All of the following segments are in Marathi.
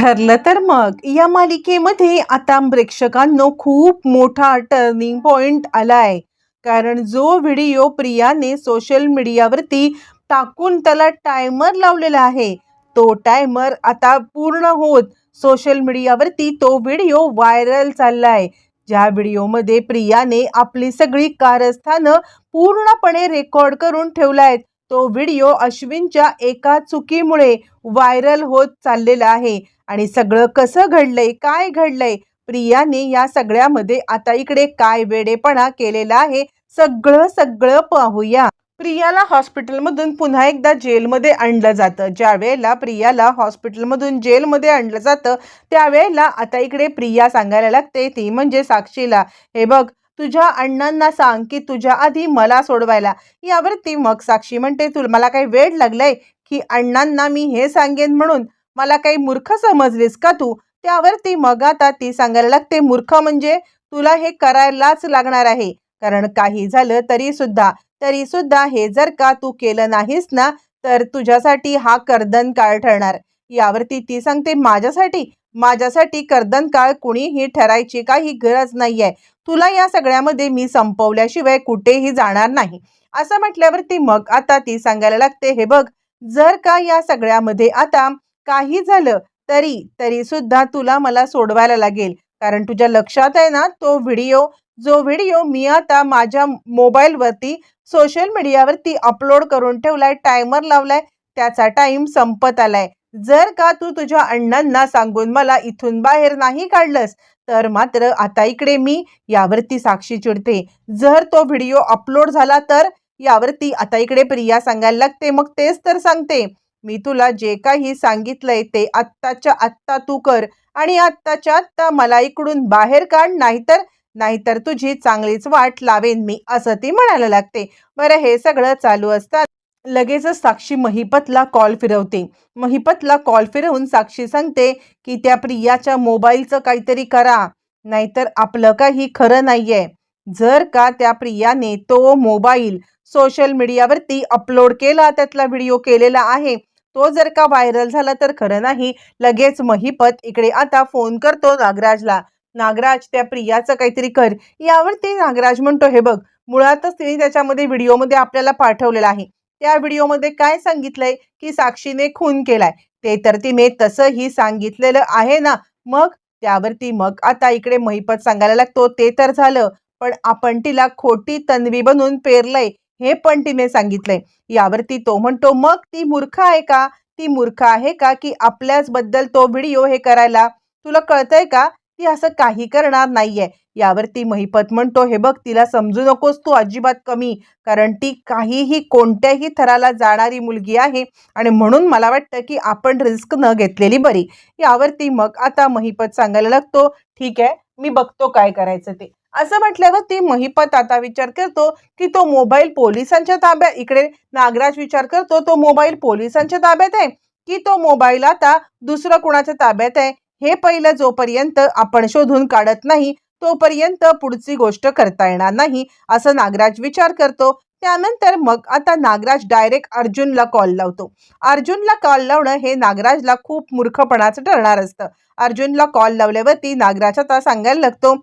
ठरलं तर मग. या मालिकेमध्ये आता प्रेक्षकांनो खूप मोठा टर्निंग पॉइंट आलाय. कारण जो व्हिडिओ प्रियाने सोशल मीडियावरती टाकून त्याला टायमर लावलेला आहे तो टायमर आता पूर्ण होत सोशल मीडियावरती तो व्हिडिओ व्हायरल चाललाय. ज्या व्हिडिओमध्ये प्रियाने आपली सगळी कारस्थानं पूर्णपणे रेकॉर्ड करून ठेवलायत. तो व्हिडिओ अश्विनच्या एका चुकीमुळे व्हायरल होत चाललेला आहे. आणि सगळं कसं घडलंय काय घडलंय प्रियाने या सगळ्यामध्ये आता इकडे काय वेडेपणा केलेला आहे सगळं सगळं पाहूया. प्रियाला हॉस्पिटलमधून पुन्हा एकदा जेलमध्ये आणलं जातं. ज्या वेळेला प्रियाला हॉस्पिटलमधून जेलमध्ये आणलं जातं त्यावेळेला आता इकडे प्रिया सांगायला लागते ती म्हणजे साक्षीला. हे बघ तुझ्या अण्णांना सांग की तुझ्या आधी मला सोडवायला. यावरती मग साक्षी म्हणते तुला मला काही वेळ लागलाय की अण्णांना मी हे सांगेन म्हणून? मला काही मूर्ख समजलीस का तू? त्यावरती मग आता ती सांगायला लागते मूर्ख म्हणजे तुला हे करायलाच लागणार आहे. कारण काही झालं तरी सुद्धा तरी सुद्धा हे जर का तू केलं नाहीस ना तर तुझ्यासाठी हा कर्दन काळ ठरणार. यावरती ती सांगते माझ्यासाठी? माझ्यासाठी कर्दन काळ कुणीही ठरायची काही गरज नाहीये. तुला या सगळ्यामध्ये मी संपवल्याशिवाय कुठेही जाणार नाही. असं म्हटल्यावरती मग आता ती सांगायला लागते हे बघ जर का या सगळ्यामध्ये आता काही झालं तरी तरी सुद्धा तुला मला सोडवायला लागेल. कारण तुझ्या लक्षात आहे ना तो व्हिडिओ जो व्हिडिओ मी आता माझ्या मोबाईलवरती सोशल मीडियावरती अपलोड करून ठेवलाय टायमर लावलाय त्याचा टाइम संपत आलाय. जर का तू तुझ्या अण्णांना सांगून मला इथून बाहेर नाही काढलंस तर मात्र आता इकडे मी यावरती साक्षी चिडते. जर तो व्हिडिओ अपलोड झाला तर यावरती आता इकडे प्रिया सांगायला लागते. मग तेच तर सांगते. मी तुला जे काही सांगितलंय ते आत्ताच्या आत्ता तू कर आणि आत्ताच्या आत्ता मला इकडून बाहेर काढ नाहीतर नाहीतर तुझी चांगलीच वाट लावेन मी असं ती म्हणायला लागते. बरं हे सगळं चालू असतात लगेचच साक्षी महिपतला कॉल फिरवते. महिपतला कॉल फिरवून साक्षी सांगते की त्या प्रियाच्या मोबाईलचं काहीतरी करा. नाहीतर आपलं काही खरं नाहीये. जर का त्या प्रियाने तो मोबाईल सोशल मीडियावरती अपलोड केला त्यातला व्हिडिओ केलेला आहे तो जर का व्हायरल झाला तर खरं नाही. लगेच महिपत इकडे आता फोन करतो नागराजला. नागराज त्या प्रियाचं काहीतरी कर. यावरती नागराज म्हणतो हे बघ मुळातच तिने त्याच्यामध्ये व्हिडिओमध्ये आपल्याला पाठवलेला आहे. त्या व्हिडिओमध्ये काय सांगितलंय? की साक्षीने खून केलाय. ते तर तिने तसंही सांगितलेलं आहे ना. मग? त्यावरती मग आता इकडे महिपत सांगायला लागतो ते तर झालं. पण आपण तिला खोटी तन्वी बनून पेरलंय हे पण तिने सांगितलंय. यावरती तो म्हणतो मग ती मूर्ख आहे का? ती मूर्ख आहे का की आपल्याच बद्दल तो व्हिडिओ हे करायला? तुला कळतंय का? ती असं काही करणार नाहीये. यावरती महिपत म्हणतो हे बघ तिला समजू नकोस तू अजिबात कमी कारण ती काहीही कोणत्याही थराला जाणारी मुलगी आहे आणि म्हणून मला वाटतं की आपण रिस्क न घेतलेली बरी. यावरती मग आता महिपत सांगायला लागतो ठीक आहे मी बघतो काय करायचं ते. असं म्हटल्यावर ती महिपत आता विचार करतो की तो मोबाईल पोलिसांच्या ताब्यात इकडे नागराज विचार करतो तो मोबाईल पोलिसांच्या ताब्यात आहे की तो मोबाईल आता दुसरं कुणाच्या ताब्यात आहे? हे पहिलं जोपर्यंत आपण शोधून काढत नाही तोपर्यंत पुढची गोष्ट करता येणार नाही असं नागराज विचार करतो. त्यानंतर मग आता नागराज डायरेक्ट अर्जुनला कॉल लावतो. अर्जुनला कॉल लावणं हे नागराजला खूप मूर्खपणाचं ठरणार असतं. अर्जुनला कॉल लावल्यावरती नागराज आता सांगायला लागतो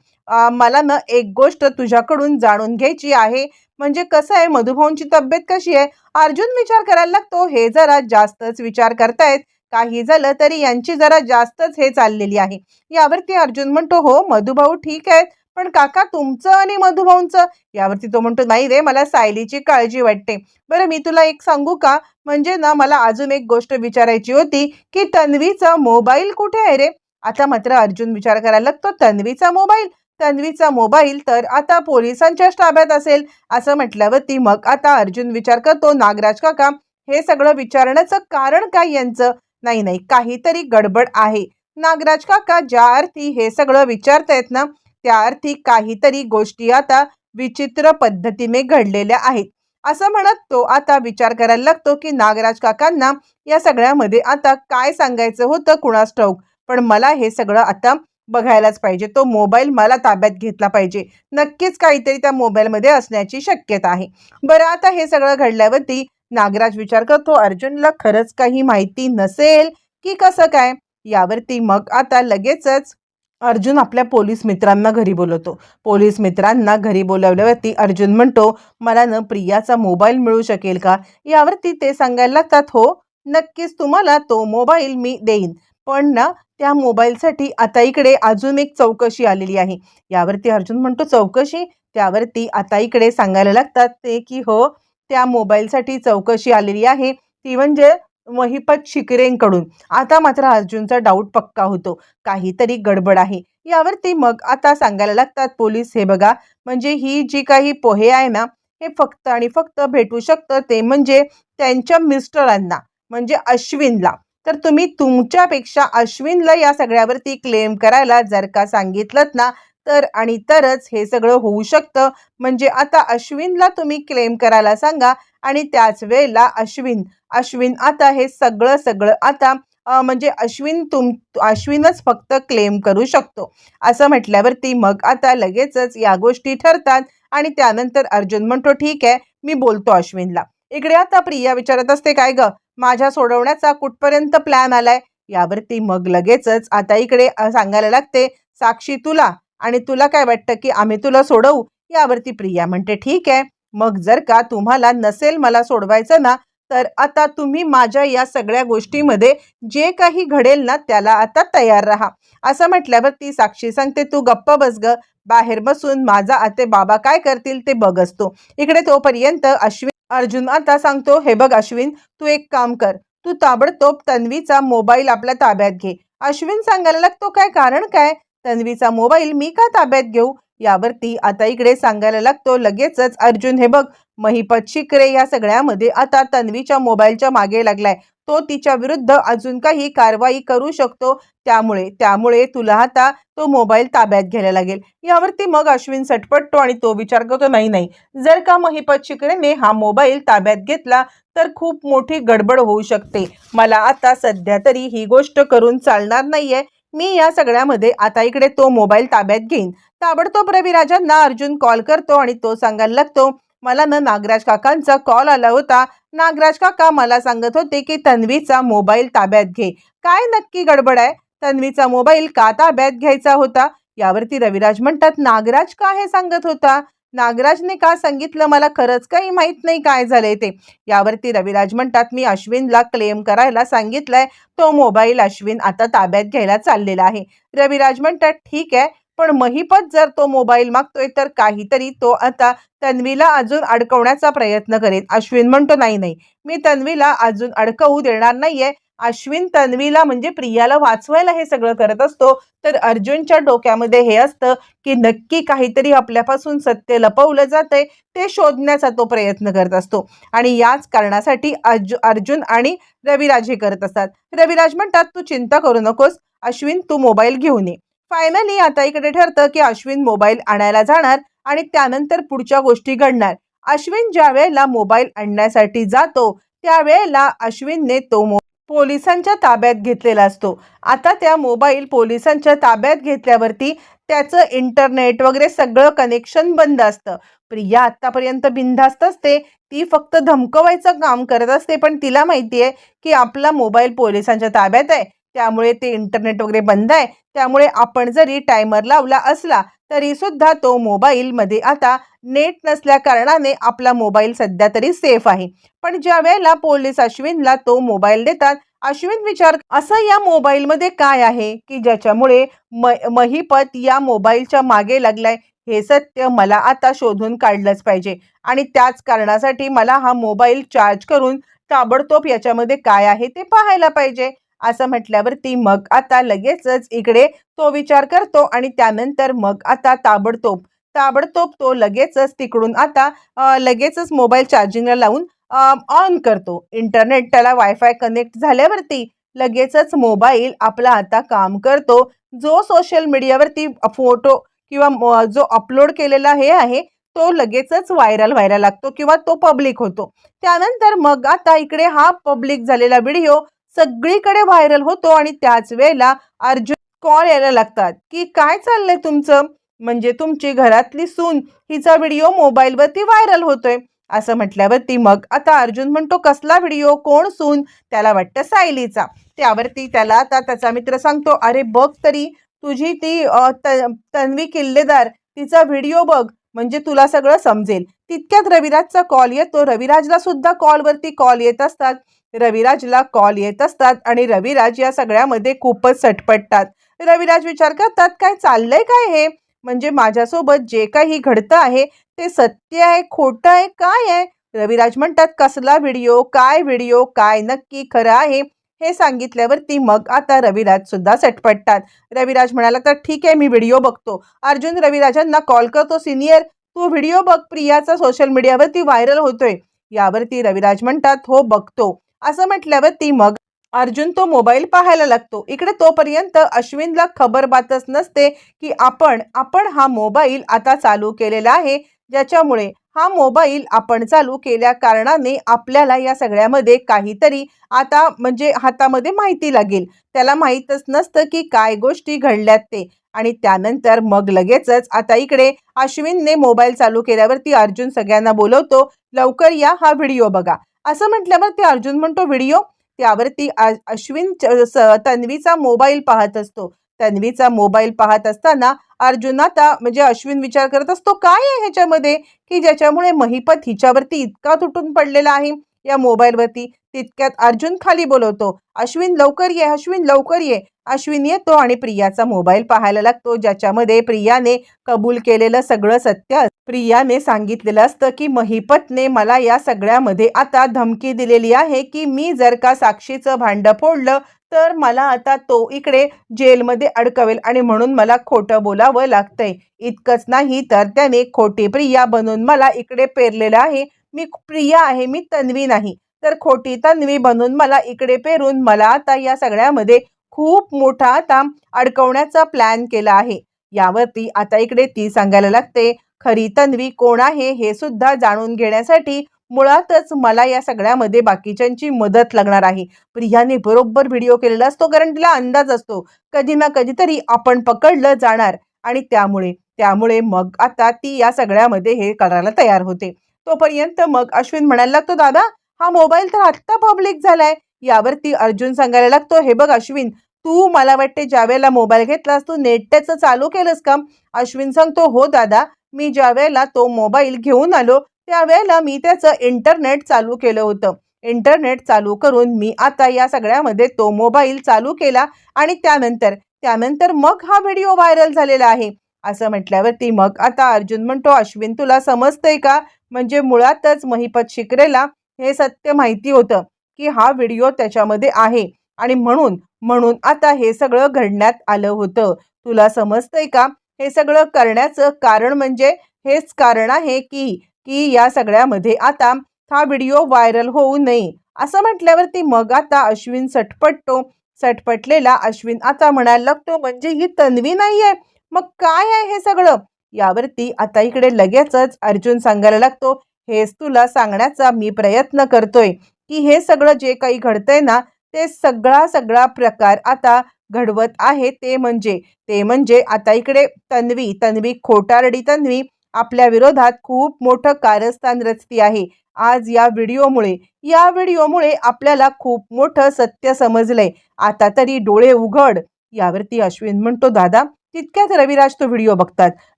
मला ना एक गोष्ट तुझ्याकडून जाणून घ्यायची आहे. म्हणजे कसं आहे मधुभाऊंची तब्येत कशी आहे? अर्जुन विचार करायला लागतो. हे जरा जास्तच विचार करतायत. काही झालं तरी यांची जरा जास्तच हे चाललेली आहे. यावरती अर्जुन म्हणतो हो मधुभाऊ ठीक आहेत पण काका तुमचं आणि मधुभाऊंचं? यावरती तो म्हणतो नाही रे मला सायलीची काळजी वाटते. बरं मी तुला एक सांगू का? म्हणजे ना मला अजून एक गोष्ट विचारायची होती की तन्वीचा मोबाईल कुठे आहे रे? आता मात्र अर्जुन विचार करायला लागतो तन्वीचा मोबाईल? तन्वीचा मोबाईल तर आता पोलिसांच्याच ताब्यात असेल. असं म्हटल्यावरती मग आता अर्जुन विचार करतो नागराज काका हे सगळं विचारण्याचं कारण काय यांचं? नाही नाही. काहीतरी गडबड आहे. नागराज काका ज्या अर्थी हे सगळं विचारतायत ना त्या अर्थी काहीतरी गोष्टी आता विचित्र पद्धतीने घडलेल्या आहेत. असं म्हणत तो आता विचार करायला लागतो की नागराज काकांना या सगळ्यामध्ये आता काय सांगायचं होतं कुणास ठाऊक? पण मला हे सगळं आता बघायलाच पाहिजे. तो मोबाईल मला ताब्यात घेतला पाहिजे. नक्कीच काहीतरी त्या मोबाईलमध्ये असण्याची शक्यता आहे. बरं आता हे सगळं घडल्यावरती नागराज विचार करतो अर्जुनला खरंच काही माहिती नसेल की कसं काय? यावरती मग आता लगेचच अर्जुन आपल्या पोलीस मित्रांना घरी बोलवतो. पोलीस मित्रांना घरी बोलावल्यावरती अर्जुन म्हणतो मला न प्रियाचा मोबाईल मिळू शकेल का? यावरती ते सांगायला लागतात हो नक्कीच तुम्हाला तो मोबाईल मी देईन. पण ना त्या मोबाईलसाठी आता इकडे अजून एक चौकशी आलेली आहे. यावरती अर्जुन म्हणतो चौकशी? त्यावरती आता इकडे सांगायला लागतात ते की हो त्या मोबाईलसाठी चौकशी आलेली आहे. ती म्हणजे महिपत शिकरेंकडून. आता मात्र अर्जुनचा डाऊट पक्का होतो. काहीतरी गडबड आहे. यावरती मग आता सांगायला लागतात पोलीस. हे बघा म्हणजे ही जी काही पोहे आहे ना हे फक्त आणि फक्त भेटू शकतं ते म्हणजे त्यांच्या मिस्टरांना म्हणजे अश्विनला. तर तुम्ही तुमच्यापेक्षा अश्विनला या सगळ्यावरती क्लेम करायला जर का सांगितलं ना तर आणि तरच हे सगळं होऊ शकतं. म्हणजे आता अश्विनला तुम्ही क्लेम करायला सांगा आणि त्याच वेळेला अश्विन अश्विन आता हे सगळं सगळं आता म्हणजे अश्विन तुम अश्विनच फक्त क्लेम करू शकतो. असं म्हटल्यावरती मग आता लगेचच या गोष्टी ठरतात आणि त्यानंतर अर्जुन म्हणतो ठीक आहे मी बोलतो अश्विनला. इकडे आता प्रिया विचारत असते काय ग माझ्या सोडवण्याचा कुठपर्यंत प्लॅन आलाय? यावरती मग लगेचच आता इकडे सांगायला लागते साक्षी तुला आणि तुला काय वाटतं की आम्ही तुला सोडवू? यावरती प्रिया म्हणते ठीक आहे. मग जर का तुम्हाला नसेल मला सोडवायचं ना तर आता तुम्ही माझ्या या सगळ्या गोष्टीमध्ये जे काही घडेल ना त्याला आता तयार राहा. असं म्हटल्यावर ती साक्षी सांगते तू गप्प बस ग. बाहेर बसून माझा आते बाबा काय करतील ते बघ असतो इकडे तोपर्यंत अश्विन अर्जुन आता सांगतो हे बघ अश्विन तू एक काम कर. तू ताबडतोब तन्वीचा मोबाईल आपल्या ताब्यात घे. अश्विन सांगायला लागतो काय कारण काय? तन्वीचा मोबाईल मी का ताब्यात घेऊ? यावरती आता इकडे सांगायला लागतो लगेचच अर्जुन हे बघ महिपत शिकरे या सगळ्यामध्ये आता तन्वीच्या मोबाईलच्या मागे लागलाय. तो तिच्या विरुद्ध अजून काही कारवाई करू शकतो. त्यामुळे त्यामुळे तुला आता तो मोबाईल ताब्यात घ्यायला लागेल. यावरती मग अश्विन सटपटतो आणि तो विचार करतो नाही नाही. जर का महिपत शिकरेने हा मोबाईल ताब्यात घेतला तर खूप मोठी गडबड होऊ शकते. मला आता सध्या तरी ही गोष्ट करून चालणार नाहीये. मी या सगळ्यामध्ये आता इकडे तो मोबाईल ताब्यात घेईन. ताबडतोब रविराजांना अर्जुन कॉल करतो आणि तो सांगायला लागतो मला ना नागराज काकांचा कॉल आला होता. नागराज काका मला सांगत होते की तन्वीचा मोबाईल ताब्यात घे. काय नक्की गडबड आहे? तन्वीचा मोबाईल का ताब्यात घ्यायचा होता? यावरती रविराज म्हणतात नागराज का हे सांगत होता? नागराजने का सांगितलं मला खरंच काही माहीत नाही काय झालंय ते. यावरती रविराज म्हणतात मी अश्विनला क्लेम करायला सांगितलंय. तो मोबाईल अश्विन आता ताब्यात घ्यायला चाललेला आहे. रविराज म्हणतात ठीक आहे पण महिपत जर तो मोबाईल मागतोय तर काहीतरी तो आता तन्वीला अजून अडकवण्याचा प्रयत्न करेल. अश्विन म्हणतो नाही नाही. मी तन्वीला अजून अडकवू देणार नाहीये. अश्विन तन्वीला म्हणजे प्रियाला वाचवायला हे सगळं करत असतो. तर अर्जुनच्या डोक्यामध्ये हे असतं की नक्की काहीतरी आपल्यापासून सत्य लपवलं जातंय ते शोधण्याचा तो प्रयत्न करत असतो. आणि याच कारणासाठी अर्जु अर्जुन आणि रविराज हे करत असतात. रविराज म्हणतात तू चिंता करू नकोस अश्विन तू मोबाईल घेऊन ये. फायनली आता इकडे ठरतं की अश्विन मोबाईल आणायला जाणार आणि त्यानंतर पुढच्या गोष्टी घडणार. अश्विन ज्या वेळेला मोबाईल आणण्यासाठी जातो त्यावेळेला अश्विनने तो मो पोलिसांच्या ताब्यात घेतलेला असतो. आता त्या मोबाईल पोलिसांच्या ताब्यात घेतल्यावरती त्याचं इंटरनेट वगैरे सगळं कनेक्शन बंद असतं. प्रिया आत्तापर्यंत बिनधास्त असते. ती फक्त धमकवायचं काम करत असते. पण तिला माहिती आहे की आपला मोबाईल पोलिसांच्या ताब्यात आहे. त्यामुळे ते इंटरनेट वगैरे बंद आहे. त्यामुळे आपण जरी टायमर लावला असला तरी सुद्धा तो मोबाईलमध्ये आता नेट नसल्या कारणाने आपला मोबाईल सध्या तरी सेफ आहे. पण ज्या वेळेला पोलीस अश्विनला तो मोबाईल देतात अश्विन विचार असं या मोबाईलमध्ये काय आहे? की ज्याच्यामुळे म महिपत या मोबाईलच्या मागे लागलाय हे सत्य मला आता शोधून काढलंच पाहिजे. आणि त्याच कारणासाठी मला हा मोबाईल चार्ज करून ताबडतोब याच्यामध्ये काय आहे ते पाहायला पाहिजे. असं म्हटल्यावरती मग आता लगेचच इकडे तो विचार करतो आणि त्यानंतर मग आता ताबडतोब ताबडतोब तो लगेचच तिकडून आता लगेचच मोबाईल चार्जिंगला लावून ऑन करतो. इंटरनेट त्याला वायफाय कनेक्ट झाल्यावरती लगेचच मोबाईल आपला आता काम करतो. जो सोशल मीडियावरती फोटो किंवा म- जो अपलोड केलेला हे आहे तो लगेचच व्हायरल व्हायला लागतो किंवा तो पब्लिक होतो. त्यानंतर मग आता इकडे हा पब्लिक झालेला व्हिडिओ सगळीकडे व्हायरल होतो आणि त्याच वेळेला अर्जुन कॉल यायला लागतात. की काय चाललंय तुमचं? म्हणजे तुमची घरातली सून हिचा व्हिडिओ मोबाईलवरती व्हायरल होतोय. असं म्हटल्यावरती मग आता अर्जुन म्हणतो कसला व्हिडिओ कोण सून? त्याला वाटतं सायलीचा. त्यावरती त्याला आता त्याचा मित्र सांगतो अरे बघ तरी तुझी ती त- तन्वी किल्लेदार तिचा व्हिडिओ बघ. म्हणजे तुला सगळं समजेल. तितक्यात रविराजचा कॉल येतो. रविराजला सुद्धा कॉलवरती कॉल येत असतात. रविराजला कॉल येत असतात आणि रविराज या सगळ्यामध्ये खूपच सटपटतात. रविराज विचार करतात काय चाललंय काय हे? म्हणजे माझ्यासोबत जे काही घडतं आहे ते सत्य आहे खोटं आहे काय आहे? रविराज म्हणतात कसला व्हिडिओ काय व्हिडिओ काय नक्की खरं आहे? हे सांगितल्यावरती मग आता रविराज सुद्धा सटपटतात. रविराज म्हणाला तर ठीक आहे मी व्हिडिओ बघतो. अर्जुन रविराजांना कॉल करतो सिनियर तू व्हिडिओ बघ. प्रियाचा सोशल मीडियावरती व्हायरल होतोय. यावरती रविराज म्हणतात हो बघतो. असं म्हटल्यावरती मग अर्जुन तो मोबाईल पाहायला लागतो. इकडे तोपर्यंत अश्विनला खबर बातच नसते की आपण आपण हा मोबाईल आता चालू केलेला आहे ज्याच्यामुळे हा मोबाईल आपण चालू केल्या कारणाने आपल्याला या सगळ्यामध्ये काहीतरी आता म्हणजे हातामध्ये माहिती लागेल. त्याला माहीतच नसतं की काय गोष्टी घडल्यात ते. आणि त्यानंतर मग लगेचच आता इकडे अश्विनने मोबाईल चालू केल्यावरती अर्जुन सगळ्यांना बोलवतो लवकर या हा व्हिडिओ बघा. असं म्हटल्यावर ते अर्जुन म्हणतो व्हिडिओ. त्यावरती आ- अश्विन च- स- तन्वीचा मोबाईल पाहत असतो. तन्वीचा मोबाईल पाहत असताना अर्जुन आता म्हणजे अश्विन विचार करत असतो काय आहे ह्याच्यामध्ये? की ज्याच्यामुळे महिपत हिच्यावरती इतका तुटून पडलेला आहे या मोबाईलवरती? तितक्यात अर्जुन खाली बोलवतो अश्विन लवकर ये अश्विन लवकर ये. अश्विन येतो आणि प्रियाचा मोबाईल पाहायला लागतो ज्याच्यामध्ये प्रियाने कबूल केलेलं सगळं सत्य प्रियाने सांगितलेलं असतं की महिपतने मला या सगळ्यामध्ये आता धमकी दिलेली आहे की मी जर का साक्षीचं भांडं फोडलं तर मला आता तो इकडे जेलमध्ये अडकवेल आणि म्हणून मला खोटं बोलावं लागतंय. इतकंच नाही तर त्याने खोटी प्रिया बनून मला इकडे पेरलेलं आहे. मी प्रिया आहे मी तन्वी नाही. तर खोटी तन्वी बनून मला इकडे पेरून मला आता या सगळ्यामध्ये खूप मोठा आता अडकवण्याचा प्लॅन केला आहे. यावरती आता इकडे ती सांगायला लागते खरी तन्वी कोण आहे हे सुद्धा जाणून घेण्यासाठी मुळातच मला या सगळ्यामध्ये बाकीच्यांची मदत लागणार आहे. प्रियाने बरोबर व्हिडिओ केलेला असतो कारण तिला अंदाज असतो कधी ना कधीतरी आपण पकडलं जाणार आणि त्यामुळे त्यामुळे मग आता ती या सगळ्यामध्ये हे करायला तयार होते. तोपर्यंत मग अश्विन म्हणायला लागतो दादा हा मोबाईल तर आत्ता पब्लिक झालाय. यावरती अर्जुन सांगायला लागतो हे बघ अश्विन तू मला वाटते ज्यावेळेला मोबाईल घेतलास तू नेट त्याचं चालू केलंस का? अश्विन सांगतो हो दादा मी ज्यावेळेला तो मोबाईल घेऊन आलो त्यावेळेला मी त्याचं इंटरनेट चालू केलं होतं. इंटरनेट चालू करून मी आता या सगळ्यामध्ये तो मोबाईल चालू केला आणि त्यानंतर त्यानंतर मग हा व्हिडिओ व्हायरल झालेला आहे. असं म्हटल्यावरती मग आता अर्जुन म्हणतो अश्विन तुला समजतंय का? म्हणजे मुळातच महिपत शिकरेला हे सत्य माहिती होतं की हा व्हिडिओ त्याच्यामध्ये आहे. आणि म्हणून म्हणून आता हे सगळं घडण्यात आलं होतं. तुला समजतंय का? हे सगळं करण्याचं कारण म्हणजे हेच कारण आहे की की या सगळ्यामध्ये आता हा व्हिडिओ व्हायरल होऊ नये. असं म्हटल्यावरती मग आता अश्विन सटपटतो. सटपटलेला अश्विन आता म्हणायला लागतो म्हणजे ही तन्वी नाही आहे मग काय आहे हे सगळं? यावरती आता इकडे लगेचच अर्जुन सांगायला लागतो हेच तुला सांगण्याचा मी प्रयत्न करतोय की हे सगळं जे काही घडतंय ना ते सगळा सगळा प्रकार आता घडवत आहे. ते म्हणजे ते म्हणजे आता इकडे तन्वी तन्वी खोटारडी तन्वी आपल्या विरोधात खूप मोठं कारस्थान रचती आहे. आज या व्हिडिओमुळे या व्हिडिओमुळे आपल्याला खूप मोठं सत्य समजलंय. आता तरी डोळे उघड. यावरती अश्विन म्हणतो दादा तितक्यात रविराज तो व्हिडिओ बघतात.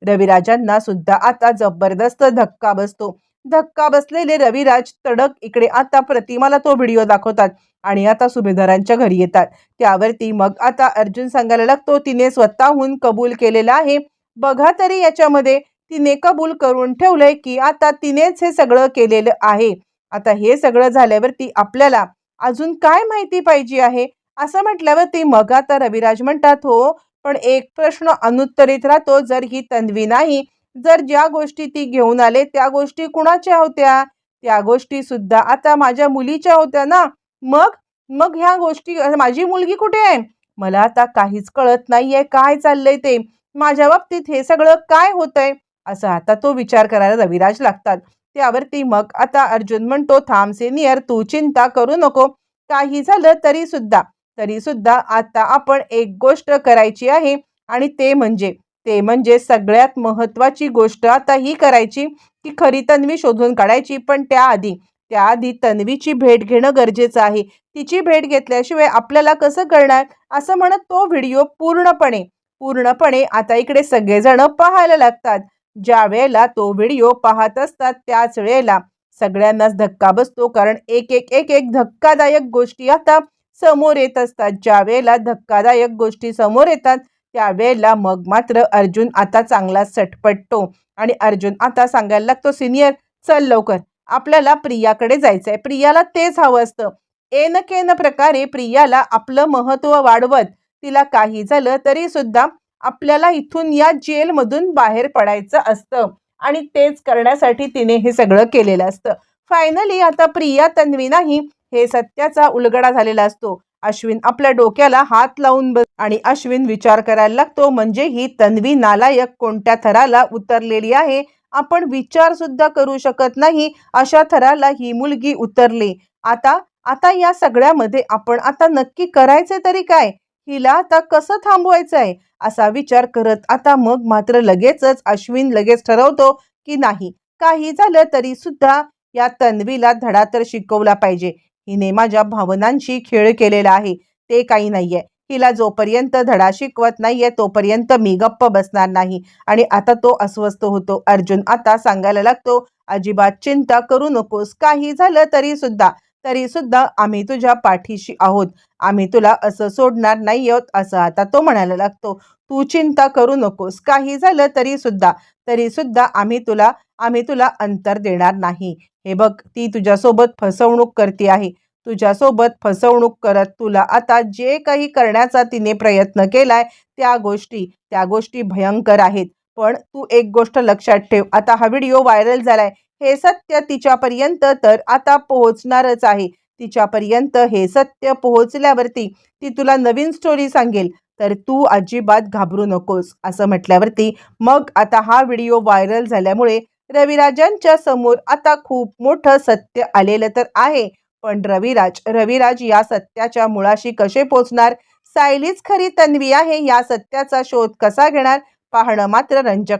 रविराजांना सुद्धा आता जबरदस्त धक्का बसतो. धक्का बसलेले रविराज तडक इकडे आता प्रतिमाला तो व्हिडिओ दाखवतात आणि आता सुभेदारांच्या घरी येतात. त्यावरती मग आता अर्जुन सांगायला लागतो तिने स्वतःहून कबूल केलेला आहे. बघा तरी याच्यामध्ये तिने कबूल करून ठेवलंय की आता तिनेच हे सगळं केलेलं आहे. आता हे सगळं झाल्यावरती आपल्याला अजून काय माहिती पाहिजे आहे? असं म्हटल्यावरती मग आता रविराज म्हणतात हो पण एक प्रश्न अनुत्तरित राहतो. जर ही तन्वी नाही जर ज्या गोष्टी ती घेऊन आले त्या गोष्टी कुणाच्या होत्या? त्या गोष्टी सुद्धा आता माझ्या मुलीच्या होत्या ना. मग? मग ह्या गोष्टी माझी मुलगी कुठे आहे? मला आता काहीच कळत नाहीये. काय चाललंय ते? माझ्या बाबतीत हे सगळं काय होतंय? असं आता तो विचार करायला रविराज लागतात. त्यावरती मग आता अर्जुन म्हणतो थांब सिनियर तू चिंता करू नको. काही झालं तरी सुद्धा. तरी सुद्धा आता आपण एक गोष्ट करायची आहे आणि ते म्हणजे ते म्हणजे सगळ्यात महत्त्वाची गोष्ट आता ही करायची की खरी तन्वी शोधून काढायची. पण त्याआधी त्याआधी तन्वीची भेट घेणं गरजेचं आहे. तिची भेट घेतल्याशिवाय आपल्याला कसं कळणार? असं म्हणत तो व्हिडिओ पूर्णपणे पूर्णपणे आता इकडे सगळेजण पाहायला लागतात. ज्या वेळेला तो व्हिडिओ पाहत असतात त्याच वेळेला सगळ्यांनाच धक्का बसतो. कारण एक एक एक एक धक्कादायक गोष्टी आता समोर येत असतात. ज्या वेळेला धक्कादायक गोष्टी समोर येतात त्यावेळेला मग मात्र अर्जुन आता चांगला सटपटतो. आणि अर्जुन आता सांगायला लागतो सिनियर चल लवकर. आपल्याला प्रियाकडे जायचंय. प्रियाला तेच हवं असतं. एन केन प्रकारे प्रियाला आपलं महत्त्व वाढवत. तिला काही झालं तरी सुद्धा आपल्याला इथून या जेलमधून बाहेर पडायचं असतं. आणि तेच करण्यासाठी तिने हे सगळं केलेलं असतं. फायनली आता प्रिया तन्वी नाही हे सत्याचा उलगडा झालेला असतो. अश्विन आपल्या डोक्याला हात लावून बस आणि अश्विन विचार करायला लागतो म्हणजे ही तन्वी नालायक कोणत्या थराला उतरलेली आहे? आपण विचार सुद्धा करू शकत नाही अशा थराला ही मुलगी उतरली. आता आता या सगळ्यामध्ये आपण आता नक्की करायचे तरी काय? हिला आता कसं थांबवायचं आहे असा विचार करत आता मग मात्र लगेचच अश्विन लगेच ठरवतो की नाही. काही झालं तरी सुद्धा या तन्वीला धडा तर शिकवला पाहिजे. हिने माझ्या भावनांशी खेळ केलेला आहे ते काही नाहीये. हिला जोपर्यंत धडा शिकवत नाहीये तोपर्यंत मी गप्प बसणार नाही. आणि आता तो अस्वस्थ होतो. अर्जुन आता सांगायला लागतो अजिबात चिंता करू नकोस. काही झालं तरी सुद्धा तरी सुद्धा आम्ही तुझ्या पाठीशी आहोत. आम्ही तुला असं सोडणार नाही आहोत असं आता तो म्हणायला लागतो. तू चिंता करू नकोस. काही झालं तरी सुद्धा तरी सुद्धा आम्ही तुला आम्ही तुला अंतर देणार नाही. हे बघ ती तुझ्यासोबत फसवणूक करते आहे. तुझ्यासोबत फसवणूक करत तुला आता जे काही करण्याचा तिने प्रयत्न केलाय त्या गोष्टी त्या गोष्टी भयंकर आहेत. पण तू एक गोष्ट लक्षात ठेव आता हा व्हिडिओ व्हायरल झालाय. हे सत्य तिच्यापर्यंत तर आता पोहोचणारच आहे. तिच्यापर्यंत हे सत्य पोहोचल्यावरती ती तुला नवीन स्टोरी सांगेल. तर तू अजिबात घाबरू नकोस असं म्हटल्यावरती मग आता हा व्हिडिओ व्हायरल झाल्यामुळे रविराजांच्या समोर आता खूप मोठं सत्य आलेलं तर आहे. पण रविराज रविराज या सत्याच्या मुळाशी कसे पोचणार? सायलीच खरी तन्वी आहे या सत्याचा शोध कसा घेणार? पाहणं मात्र रंजक.